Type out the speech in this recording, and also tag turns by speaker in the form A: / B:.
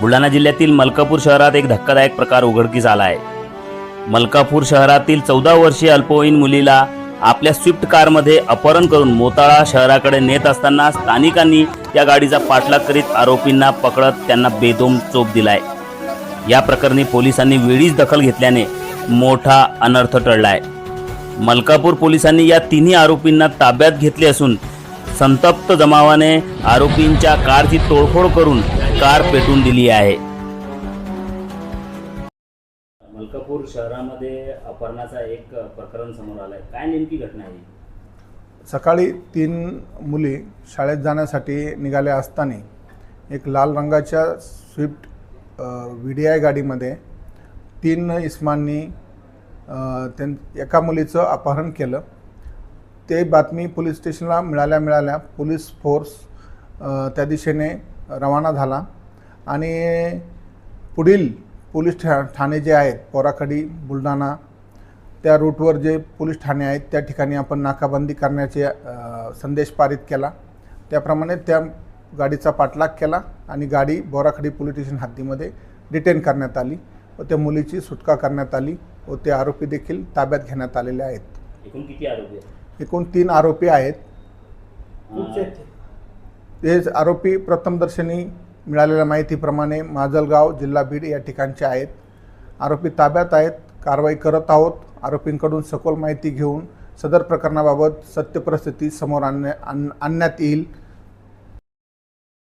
A: बुलढाणा जिल्ह्यातील मलकापूर शहरात एक धक्कादायक प्रकार उघडकीस आला आहे मलकापूर शहरातील चौदा वर्षीय अल्पवयीन मुलीला आपल्या स्विफ्ट कारमध्ये अपहरण करून मोताळा शहराकडे नेत असताना स्थानिकांनी या गाडीचा पाठलाग करीत आरोपींना पकडत त्यांना बेदोम चोप दिलाय. या प्रकरणी पोलिसांनी वेळीच दखल घेतल्याने मोठा अनर्थ टळलाय. मलकापूर पोलिसांनी या तिन्ही आरोपींना ताब्यात घेतले असून संतप्त जमावाने आरोपींच्या कारची तोडफोड करून कार पेटून दिली आहे. मलकापूर शहरामध्ये अपहरणाचा एक प्रकरण समोर आलंय. काय नेमकी घटना आहे
B: सकाळी तीन मुली शाळेत जाण्यासाठी निघाल्या असताना एक लाल रंगाच्या स्विफ्ट व्ही डी आय गाडीमध्ये तीन इस्मांनी त्यां एका मुलीचं अपहरण केलं. ते बातमी पोलीस स्टेशनला मिळाल्या मिळाल्या पोलीस फोर्स त्या दिशेने रवाना झाला. आणि पुढील पोलीस ठा ठाणे जे आहेत पोराखडी बुलढाणा त्या रूटवर जे पोलीस ठाणे आहेत त्या ठिकाणी आपण नाकाबंदी करण्याचे संदेश पारित केला. त्याप्रमाणे त्या गाडीचा पाठलाग केला आणि गाडी बोराखडी पोलीस स्टेशन हद्दीमध्ये डिटेन करण्यात आली व त्या मुलीची सुटका करण्यात आली व ते आरोपी देखील ताब्यात घेण्यात आलेले आहेत.
A: एकूण किती आरोपी आहेत?
B: एकूण तीन आरोपी आहेत. तेच आरोपी प्रथमदर्शनी मिळालेल्या माहितीप्रमाणे माजलगाव जिल्हा बीड या ठिकाणचे आहेत. आरोपी ताब्यात आहेत कारवाई करत आहोत. आरोपींकडून सखोल माहिती घेऊन सदर प्रकरणाबाबत सत्य परिस्थिती समोर आणण्या आण आणण्यात येईल.